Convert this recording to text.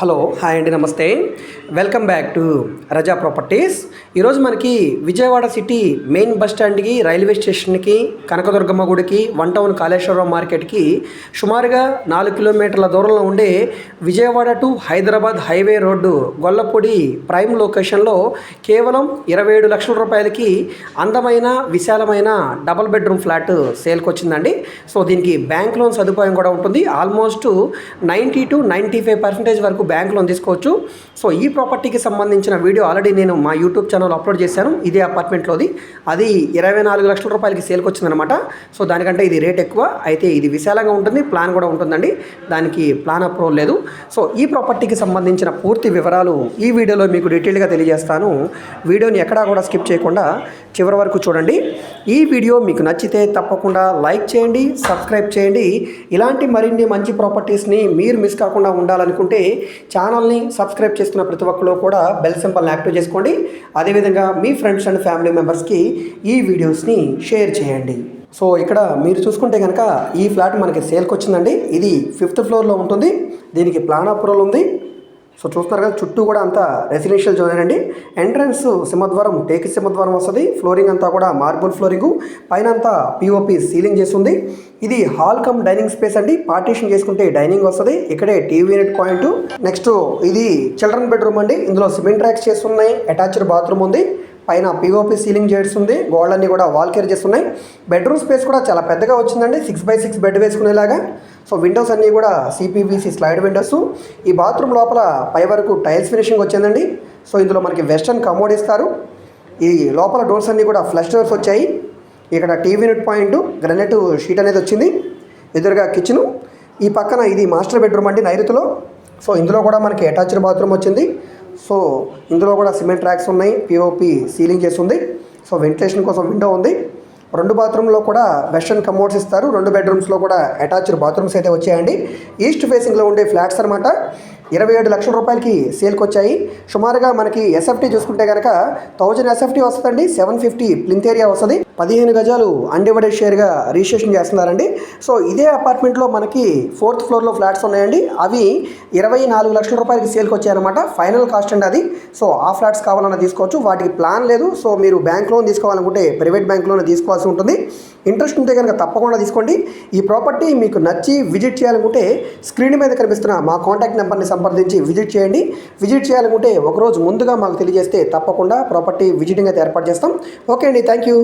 Hello hi అండి నమస్తే. Welcome back to Raza properties. ఈరోజు మనకి విజయవాడ సిటీ మెయిన్ బస్ స్టాండ్కి రైల్వే స్టేషన్కి కనకదుర్గమ్మ గుడికి వన్ టౌన్ కాళేశ్వరరావు మార్కెట్కి సుమారుగా నాలుగు కిలోమీటర్ల దూరంలో ఉండే Vijayawada to Hyderabad highway road Gollapudi prime లొకేషన్లో కేవలం ఇరవై ఏడు లక్షల రూపాయలకి అందమైన విశాలమైన డబల్ బెడ్రూమ్ ఫ్లాట్ సేల్కి వచ్చిందండి. సో దీనికి బ్యాంక్ లోన్ సదుపాయం కూడా ఉంటుంది. Almost ninety two ninety five percentage వరకు బ్యాంక్ లోన్ తీసుకోవచ్చు. సో ఈ ప్రాపర్టీకి సంబంధించిన వీడియో ఆల్రెడీ నేను మా యూట్యూబ్ ఛానల్ అప్లోడ్ చేశాను. ఇదే అపార్ట్మెంట్లోది అది ఇరవై నాలుగు లక్షల రూపాయలకి సేల్కి వచ్చిందనమాట సో దానికంటే ఇది రేట్ ఎక్కువ. అయితే ఇది విశాలంగా ఉంటుంది ప్లాన్ కూడా ఉంటుందండి. దానికి ప్లాన్ అప్రూవల్ లేదు. సో ఈ ప్రాపర్టీకి సంబంధించిన పూర్తి వివరాలు ఈ వీడియోలో మీకు డీటెయిల్గా తెలియజేస్తాను. వీడియోని ఎక్కడా కూడా స్కిప్ చేయకుండా చివరి వరకు చూడండి. ఈ వీడియో మీకు నచ్చితే తప్పకుండా లైక్ చేయండి సబ్స్క్రైబ్ చేయండి. ఇలాంటి మరిన్ని మంచి ప్రాపర్టీస్ని మీరు మిస్ కాకుండా ఉండాలనుకుంటే ఛానల్ని సబ్స్క్రైబ్ చేసుకున్న ప్రతి ఒక్కరు కూడా బెల్ సింబల్ని యాక్టివ్ చేసుకోండి. అదేవిధంగా మీ ఫ్రెండ్స్ అండ్ ఫ్యామిలీ మెంబర్స్కి ఈ వీడియోస్ని షేర్ చేయండి. సో ఇక్కడ మీరు చూసుకుంటే కనుక ఈ ఫ్లాట్ మనకి సేల్కి వచ్చిందండి. ఇది ఫిఫ్త్ ఫ్లోర్లో ఉంటుంది. దీనికి ప్లాన్ అప్రూవల్ ఉంది. సో చూస్తున్నారు కదా చుట్టూ కూడా అంతా రెసిడెన్షియల్ జోన్ అండి ఎంట్రన్స్ సింహద్వారం టేక్ సింహద్వారం వస్తుంది. ఫ్లోరింగ్ అంతా కూడా మార్బుల్ ఫ్లోరింగ్ పైన అంతా పిఓపి సీలింగ్ చేస్తుంది. ఇది హాల్ కమ్ డైనింగ్ స్పేస్ అండి. పార్టీషన్ చేసుకుంటే డైనింగ్ వస్తుంది. ఇక్కడే టీవీ యూనిట్ పాయింట్ నెక్స్ట్ ఇది చిల్డ్రన్ బెడ్రూమ్ అండి. ఇందులో సిమెంట్ ర్యాక్స్ చేస్తున్నాయి. అటాచ్డ్ బాత్రూమ్ ఉంది. పైన పిఓపి సీలింగ్ చేస్తుంది గోడలన్నీ కూడా వాల్ కేర్ ఉన్నాయి. బెడ్రూమ్ స్పేస్ కూడా చాలా పెద్దగా వచ్చిందండి. సిక్స్ బై సిక్స్ బెడ్ వేసుకునేలాగా. సో విండోస్ అన్నీ కూడా సిపివిసి స్లైడ్ విండోస్ ఈ బాత్రూమ్ లోపల పై వరకు టైల్స్ ఫినిషింగ్ వచ్చిందండి. సో ఇందులో మనకి వెస్టర్న్ కమోడ్ ఇస్తారు. ఈ లోపల డోర్స్ అన్నీ కూడా ఫ్లష్ డోర్స్ వచ్చాయి. ఇక్కడ TV unit point granite sheet అనేది వచ్చింది. ఎదురుగా కిచెను ఈ పక్కన ఇది మాస్టర్ బెడ్రూమ్ అండి నైరుతిలో. సో ఇందులో కూడా మనకి అటాచ్డ్ బాత్రూమ్ వచ్చింది. సో ఇందులో కూడా సిమెంట్ ట్రాక్స్ ఉన్నాయి పిఓపి సీలింగ్ చేసి ఉంది సో వెంటిలేషన్ కోసం విండో ఉంది. రెండు బాత్రూంలో కూడా వెస్టర్న్ కమోడ్స్ ఇస్తారు. రెండు బెడ్రూమ్స్లో కూడా అటాచ్డ్ బాత్రూమ్స్ అయితే వచ్చాయండి. ఈస్ట్ ఫేసింగ్లో ఉండే ఫ్లాట్స్ అనమాట ఇరవై ఏడు లక్షల రూపాయలకి సేల్కి వచ్చాయి సుమారుగా మనకి ఎస్ఎఫ్టీ చూసుకుంటే కనుక థౌజండ్ ఎస్ఎఫ్టీ వస్తుందండి. సెవెన్ ఫిఫ్టీ ప్లింత్ ఏరియా వస్తుంది. పదిహేను గజాలు అన్డివైడెడ్ షేర్గా రిజిస్ట్రేషన్ చేస్తున్నారండి. సో ఇదే అపార్ట్మెంట్లో మనకి ఫోర్త్ ఫ్లోర్లో ఫ్లాట్స్ ఉన్నాయండి. అవి ఇరవై నాలుగు లక్షల రూపాయలకి సేల్కి వచ్చాయన్నమాట ఫైనల్ కాస్ట్ అండి అది. సో ఆ ఫ్లాట్స్ కావాలన్నా తీసుకోవచ్చు. వాటికి ప్లాన్ లేదు. సో మీరు బ్యాంక్ లోన్ తీసుకోవాలనుకుంటే ప్రైవేట్ బ్యాంక్ లోన్ తీసుకోవాల్సి ఉంటుంది. ఇంట్రెస్ట్ ఉంటే కనుక తప్పకుండా తీసుకోండి. ఈ ప్రాపర్టీ మీకు నచ్చి విజిట్ చేయాలనుకుంటే స్క్రీన్ మీద కనిపిస్తున్న మా కాంటాక్ట్ నెంబర్ని సంప్రదించి విజిట్ చేయండి. విజిట్ చేయాలనుకుంటే ఒకరోజు ముందుగా మాకు తెలియజేస్తే తప్పకుండా ప్రాపర్టీ విజిటింగ్ అయితే ఏర్పాటు చేస్తాం. ఓకే అండి థ్యాంక్ యూ.